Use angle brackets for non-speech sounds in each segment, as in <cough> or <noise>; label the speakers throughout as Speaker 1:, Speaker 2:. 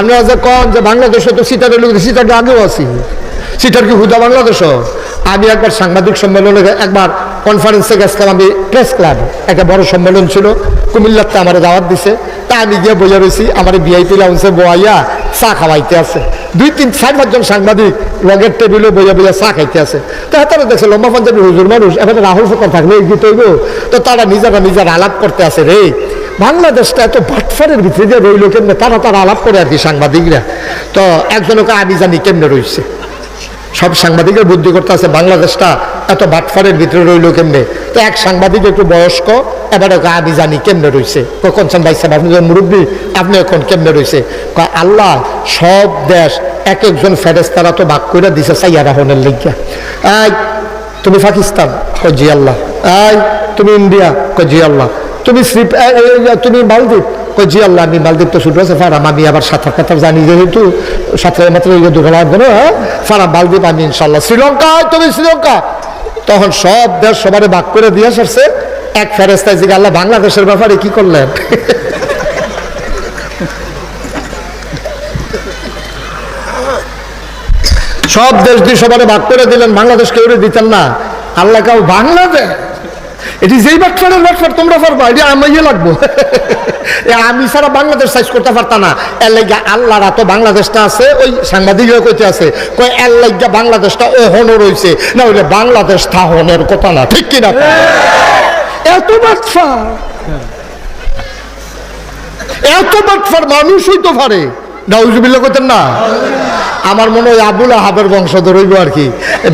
Speaker 1: আপনারা যে কন যে বাংলাদেশে, তো সিটারের লোক সিটারকে আগেও আছি। সিটার কি হুদা বাংলাদেশ? আমি একবার সাংবাদিক সম্মেলনে একবার কনফারেন্সে গেছিলাম, আমি প্রেস ক্লাব একটা বড় সম্মেলন ছিল। কুমিল্লাতে আমার দাওয়াত দিছে। তা আমি গিয়ে বইয়া রয়েছি আমার ভিআইপি লাউন্সে বইয়া চা খাওয়াইতে আছে। দুই, তিন, চার পাঁচজন সাংবাদিক লগের টেবিলে বইয়া বইয়া চা খাইতে আছে। তো তারা দেখছে, লম্বা পঞ্জাবি হুজুর মানুষ, এখানে রাহুল ফকর থাকলে গীত হইব। তো তারা নিজেরা নিজের আলাপ করতে আছে, রে বাংলাদেশটা এত বাটফারের ভিতরে যে রইল কেমনে? তারা তারা আলাপ করে আর কি সাংবাদিকরা। তো একজনকে আমি জানি কেমনে রইছে। সব সাংবাদিকের বুদ্ধি করতে আছে, বাংলাদেশটা এত বাটফারের ভিতরে রইল কেমনে? তো এক সাংবাদিক একটু বয়স্ক, এবার ওকে আমি জানি কেমনে রইছে। কখন ভাই সাহেব, আপনি মুরব্বী? আপনি এখন কেমনে কয়, আল্লাহ, সব দেশ, এক একজন ফেরেস্তারা তো ভাগ করে দিছে সাইয়া রাহনের লিখিয়া এই, তুমি পাকিস্তান? কয়, জি আল্লাহ। এই, তুমি ইন্ডিয়া? কয়, জি আল্লাহ। তুমি শ্রী এ- তুমি মালদ্বীপ। জি আল্লাহ, আমি মালদ্বীপ তো ছুটে আছে, ফারাম, আমি আবার সাঁতার কাতার জানি যেহেতু, সাঁতারের মাত্র এই দুটো লাগবে না হ্যাঁ? ফারাম, মালদ্বীপ, আমি ইনশাল্লাহ শ্রীলঙ্কা তুমি শ্রীলঙ্কা। তখন সব দেশ সবারে ভাগ করে দিয়ে আসছে। এক ফেরেস্তায় জিগে আল্লাহ, বাংলাদেশের ব্যাপারে কি করলেন? সব দেশ দিয়ে সবারে ভাগ করে দিলেন বাংলাদেশ কেউ দিতেন না। আল্লাহ কাউ বাংলাদেশ এটি যেই বাটফারের বাটফার তোমরা পারবা, এটি আমাইয়ে লাগবো। আমি ছাড়া বাংলাদেশ সাইজ করতে পারতাম না। এর লাগিয়া আল্লাহরা তো বাংলাদেশটা আছে, ওই সাংবাদিকরা কইতে আছে। কই এর লাগিয়া বাংলাদেশটা ওহনও রইছে। না হইলে বাংলাদেশ থাহনের কথা না, ঠিক কিনা? এত বাটফার এত বাটফার মানুষ হইতে পারে। নাউজুবিল্লা করতেন না? আমার মনে হয় আবুল আহাবের বংশধর হইব আর কি।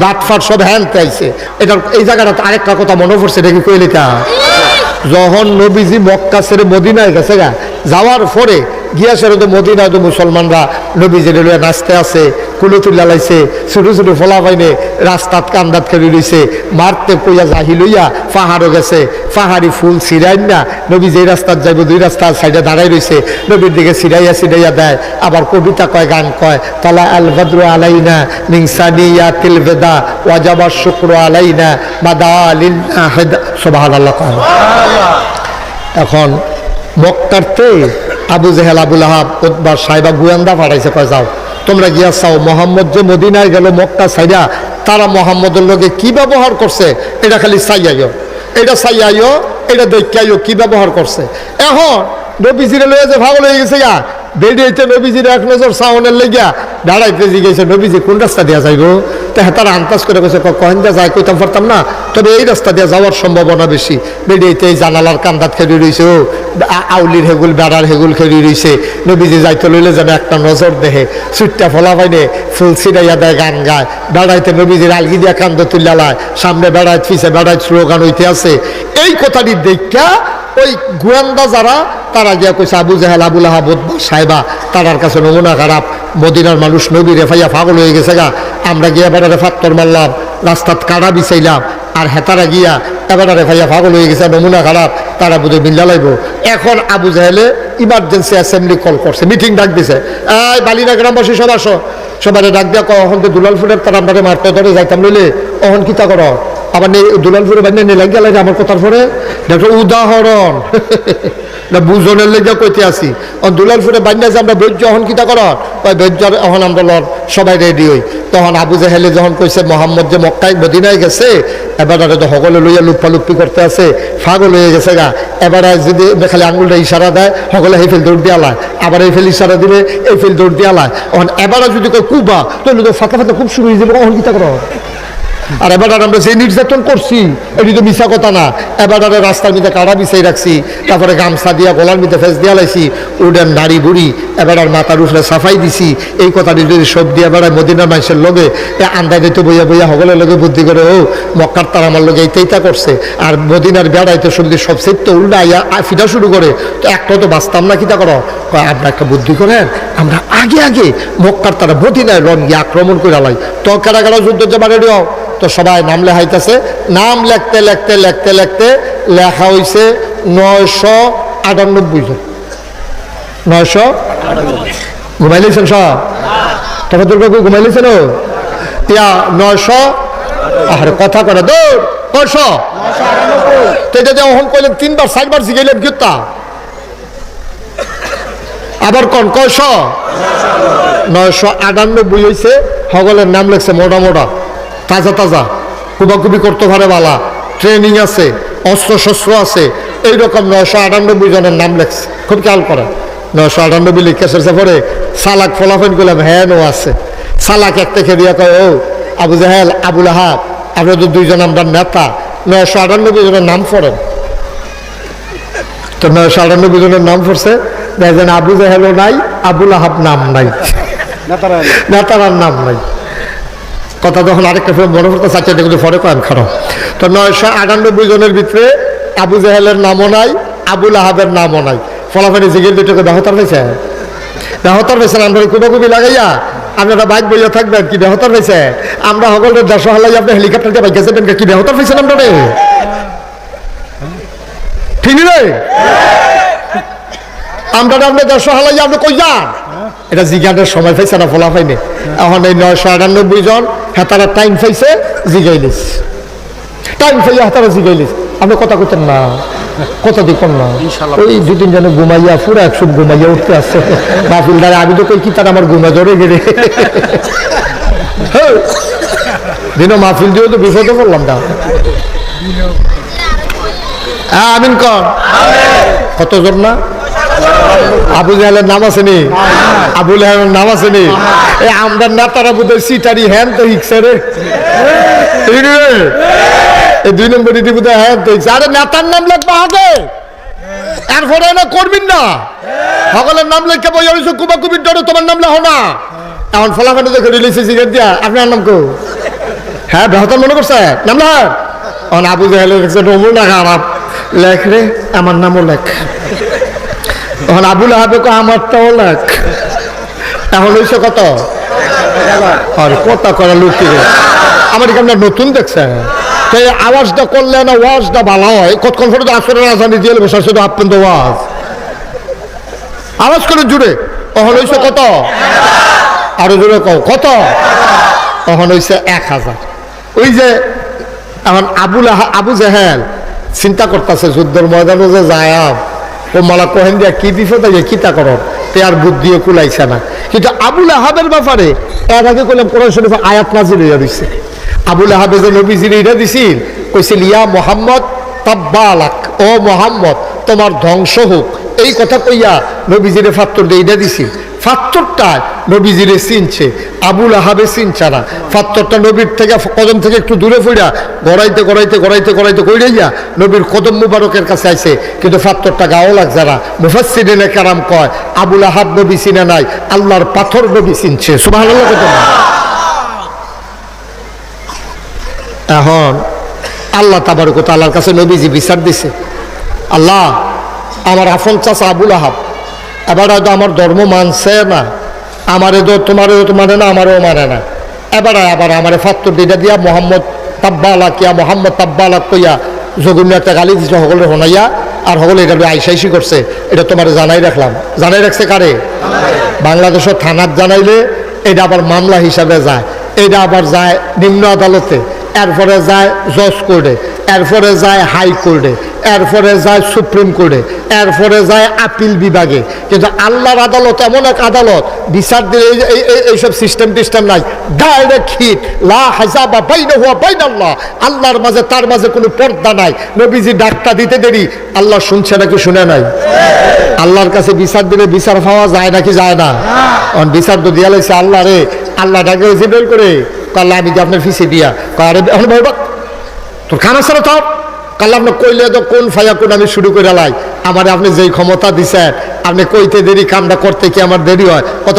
Speaker 1: বাটফাট সব হ্যান চাইছে এটা এই জায়গাটা আরেকটা কথা মনে পড়ছে এটা কি। কইলিটা যখন নবীজি মক্কা ছেড়ে মদিনায় গেছে গা, যাওয়ার পরে গিয়া সেরে তো মদিনায় তো মুসলমানরা নবীজি রেলওয়ে নাচতে আছে কুলো তুল্লা লাইছে ছোটো ছোটো ফলা পাইনে রাস্তাত কান্দাত খেলি রইছে মারতে কইয়া জাহি লইয়া পাহাড়ও গেছে পাহাড়ি ফুল ছিড়াই না নবী যেই রাস্তার যাইব দুই রাস্তার সাইডে দাঁড়াই রইছে নবীর দিকে ছিড়াইয়া ছিড়াইয়া দেয় আবার কবিতা কয় গান কয় তালা আল বদ্র আলাইনা মিংসানিয়া তিল বেদা ওয়াজাবা শুক্র আলাইনা মাদা লিল্লা হেদা সুবহানাল্লাহ কয়। এখন মক্কারতে আবু জেহেল, আবুল আহাব বা সাহেবা গুয়ান্দা পাঠাইছে, কয়, যাও, তোমরা গিয়া চাও, মোহাম্মদ যে মদিনায় গেল, মক্কা সাইডা তারা মোহাম্মদের লোকে কি ব্যবহার করছে, এটা খালি চাইয়াইও এটা চাইয়াইও এটা দেখাইও কি ব্যবহার করছে। এখন নবীজিরে লয়ে যে ভাগ হয়ে গেছে গা বেরিয়েছে নবীজির এক নজর সাউনের লেগিয়া দাঁড়াইতে জিগেছে নবীজি, কোন রাস্তা দিয়া যাইব? তা তারা আন্দাজ করে গেছে কহেন যা যায়, কইতাম পারতাম না। তবে এই রাস্তা দিয়ে যাওয়ার সম্ভাবনা বেশি। বেরিয়েতে এই জানালার কান্দাত খেলি রয়েছে ও। আউলির হেগুল, বেড়ার হেগুল খেলি রয়েছে নবীজি যাইতে লইলে যাবে একটা নজর দেহে, সুইটটা ফলা পাইনে ফুল ছিড়াইয়া দেয় গান গায়। বেড়াইতে নবীজির আলগি দিয়া কান্দ তুল্লা লায়। সামনে বেড়ায় ফিসে বেড়ায় স্লোগান হইতে আছে। এই কথাটি দেখা ওই গোয়েন্দা যারা, তারা গিয়া কইছে, আবু জাহেল আবুল আহাবুদ সাহেবা তারার কাছে নমুনা খারাপ। মদিনার মানুষ নবী রেফাইয়া পাগল হয়ে গেছে গা। আমরা গিয়া বেড়ারে ফাত্তর মারলাম, রাস্তাত কাড়া বিছাইলাম, আর হেতারা গিয়া এবার রেফাইয়া পাগল হয়ে গেছে, নমুনা খারাপ। তারা বুঝে মিল্লা লাগবো এখন আবু জাহেলে ইমার্জেন্সি অ্যাসেম্বলি কল করছে মিটিং ডাক দিছে। এই বালিনা গ্রামবাসী সব আসো। সবাই ডাক দিয়া কখন তো দুলাল ফুটের তারা আমরা মারতে ধরে যাইতাম লইলে অহন কিতা করো? আবার দুলালপুরে বান্নে নে লাগিয়া লাগে আমার কথার পরে। দেখো উদাহরণ। <laughs> না, বুঝনের লেগে কইতে আসি। দুলালপুরে বান্না যে আমরা বৈর্য অহন কিতা কর ওই বৈর্যর অহন আমরা লর সবাই রেডি হই। তখন আবু জাহেলে যখন কইছে, মোহাম্মদ যে মক্কায়, মদিনায় গেছে, এবার তো সকলে লইয়া লুপ্পালুপ্পি করতে আছে ফাগল হয়ে গেছে গা। এবার যদি খালি আঙুলটা ইশারা দেয় সকলে এই ফেল দৌড় দিয়া লায়। আবার এই ফেল ইশারা দিলে এই ফেল দৌড় দিয়া লায়। অহন এবার যদি কই কুবা তো ফাতা ফাতা খুব শুরু হয়ে যাবে, অহন কিতা করো আর এবার আমরা যে নির্যাতন করছি, এটি তো মিশা কথা না। এবার আর রাস্তার মধ্যে কাড়া বিছাই রাখছি, তারপরে গামছা দিয়া, গলার মধ্যে ফেস দিয়া লাইছি, উডেন নারী বুড়ি, এবার আর মাথার উপরে সাফাই দিছি। এই কথাটি যদি সব দিয়া বেড়ায় মদিনার মানুষের লগে, এ আন্দাজে তো বইয়া বইয়া সকলের লগে বুদ্ধি করে, ও, মক্কার তার আমার লগে এইটাইটা করছে। আর মদিনার বেড়ায় তো শুনলে সব সেট উল্টা আইয়া আ- ফিটা শুরু করে। তো একটা তো বাঁচতাম না কিতা করো? আপনার একটা বুদ্ধি করেন, আমরা আগে আগে মক্কার তারা মদিনায় রন গিয়ে আক্রমণ করে আলাই তো কারা কারা যুদ্ধ রেডি হও। তো সবাই নাম লেখাইতেছে। নাম লেখতে লেখতে লেখতে লেখতে লেখা হইছে নয়শো আটানব্বই জন। নয়শো ঘুমাইলেছেন সব? তখন দুর্গা ঘুমাইলেছেন ও? ইয়া, নয়শো আরে কথা করে দৌড়, নয়শো। তো এটা যে অহন করলেন তিনবার, চারবার জিগাইলেন গীতা আবার কন, কয়শ? নয়শো আটানব্বই হয়েছে হগলের নাম লেখছে মোটা মোটা। তাজা তাজা। কুবাকুবি করতে পারে বালা। ট্রেনিং আছে অস্ত্র শস্ত্র আছে। এইরকম নয়শো আটানব্বই জনের নাম লেখছে। খুব খেয়াল করে নয়শো আটানব্বই লিখে শেষে পরে সালাক ফলাফল করলাম হ্যাঁ ও আছে। সালাক এক থেকে দিয়া কয় ও আবু জাহেল আবুল আহাব আপনারা তো দুইজন আমরা নেতা। নয়শো আটানব্বই জনের নাম পড়েন তো নয়শো আটানব্বই জনের নাম পড়ছে দেখেন আবু জাহেলও নাই আবুল আহাব নাম নাই। নেতারার নাম নাই। কথা যখন আরেকটা ফিল্ম মনে করতে চাচ্ছে কিন্তু পরে কয়েন খারাপ। তো নয়শো আটানব্বই জনের ভিতরে আবু জাহেলের নামও নাই আবুল আহাবের নামও নাই। ফলাফলি জিগির দুটোকে বেহতার হয়েছে। বেহতার হয়েছে আমরা কুবাকুবি লাগাইয়া আপনারা বাইক বইয়া থাকবেন, কি বেহতার হয়েছে? আমরা সকলের দেশ হালাই আপনি হেলিকপ্টার দিয়ে বাইক যাবেন কি বেহতার হয়েছেন আমরা ঠিক আমরা আপনি দেশ হালাই আপনি কই যান এটা জিজ্ঞানের সময় পাইছে না ফলা পাইনি এখন এই নয়শো আটানব্বই জন হেতারা টাইম পাইছে জিগাইলিস টাইম পাইয়া হেতারা জিগাইলিস আপনি কথা কইতেন না কথা দেখুন না। ওই দু তিন জনে ঘুমাইয়া পুরো একশো ঘুমাইয়া উঠতে আসছে। মাহফিল দ্বারা আমি তো কই কি তার আমার ঘুমা ধরে গেলে। দিন মাহফিল দিয়েও তো বিপদে পড়লাম না। হ্যাঁ আমিন কর। কতজন না? আবু জাহেলের নাম আছে নি? আবু জাহেলের নাম আছে নি? এই আমদার নেতারা বুধের সিটারি হ্যান তো এই দুই নম্বর ইটি হ্যান তো আরে নেতার নাম লিখবা আগে। না করবিন না। সকলের নাম লিখে বই হয়েছে কুবা কুবির ডরে তোমার নাম লেখো না। এখন ফলাফানি দেখে রিলিজ সিগারেট দিয়া। আপনার নাম কো। হ্যাঁ বেহতর মনে করছে? নাম লেখ। আবু জাহেলের খারাপ। লেখ রে, আমার নামও লেখ। এখন আবুল আহাবে কো আমারটাও লাখ এখন হইছে কত? আর কত করা লুকি আমার এখানে নতুন দেখছে। আওয়াজটা করলে না ওয়াজটা ভালো হয়। কতক্ষণ আসরে রাজধানী দিয়ে বসে শুধু তো ওয়াজ। আওয়াজ করে জুড়ে। তখন হইছে কত? আরও জুড়ে কও, কত? তখন হইছে এক হাজার। ওই যে এখন আবুল আবু জাহেল চিন্তা করতেছে, যুদ্ধের ময়দানে যে যায় ও মালা কহেন দিয়া, কি বিপদ আছে কিতা কর? তে আর বুদ্ধিও কুলাইছে না। কিন্তু আবুল আহাবের ব্যাপারে এর আগে করলাম কোরআন শরীফ আয়াত নাজির হইয়া দিছে। আবুল আহাবে যে নবীজির এটা দিছিল কইছিল ইয়া মোহাম্মদ তাব্বালাক, ও মোহাম্মদ, তোমার ধ্বংস হোক। এই কথা কইয়া নবীজিরে ফাত্তর দিয়ে এটা দিছিল ফাত্তরটা নবীজিরে চিনছে আবুল আহাবে চিনছে না। ফাত্তরটা নবীর থেকে, কদম থেকে একটু দূরে ফুইরা গড়াইতে গড়াইতে গড়াইতে গড়াইতে গিয়া নবীর কদম মুবারকের কাছে আইছে। কিন্তু ফাত্তরটা গাও লাগছে না। মুফাসসিরিনে কারাম কয় আবুল আহাব নবী চিনে নাই, আল্লাহর পাথর নবী চিনছে। কত এখন আল্লাহ তাবারক তাআলার কাছে নবীজি বিচার দিছে। আল্লাহ, আমার আফন চাচা আবুল আহাব এবার হয়তো আমার ধর্ম মানছে না। আমারে তো তোমারও তো মানে না, আমারও মানে না। এবার আবার আমারে ফাত্তর দিটা দিয়া মোহাম্মদ তাব্বালা কিয়া, মোহাম্মদ তাব্বালা কইয়া একটা গালি দিছে, সকলে শোনাইয়া, আর সকলে এটা আইসাইসি করছে, এটা তোমার জানাই রাখলাম। জানাই রাখছে কারে? বাংলাদেশের থানার জানাইলে এটা আবার মামলা হিসাবে যায়। এটা আবার যায় নিম্ন আদালতে, এরপরে যায় জজ কোর্টে, এরপরে যায় হাই কোর্টে। এরপরে যায় সুপ্রিম কোর্টে, এরপরে যায় আপিল বিভাগে। কিন্তু আল্লাহর আদালত এমন এক আদালত, বিচার দিলে এইসব সিস্টেম টিস্টেম নাই। ডাইরেক্ট হিট লা হাজাবা বাইনা হুয়া বাইন আল্লাহ আল্লাহর মাঝে, তার মাঝে কোনো পর্দা নাই। নবীজি ডাকটা দিতে দেরি। আল্লাহ শুনছে নাকি শুনে নাই? আল্লাহর কাছে বিচার দিলে বিচার পাওয়া যায় নাকি যায় না? অন বিচার তো দিয়া লাগছে আল্লাহ রে। আল্লাহ ডাকে জিবেল করে কাল্লা আমি যে আপনার ফিসে দিয়া। কারে এখন ভাই, তোর খানা ছাড়া তোর? কাল আপনি কইলে তো কোন ফাইয়া কোন আমি শুরু করে লাই। আমার আপনি যেই ক্ষমতা দিছেন, আপনি কইতে দেরি কামটা করতে কি আমার দেরি হয়? কত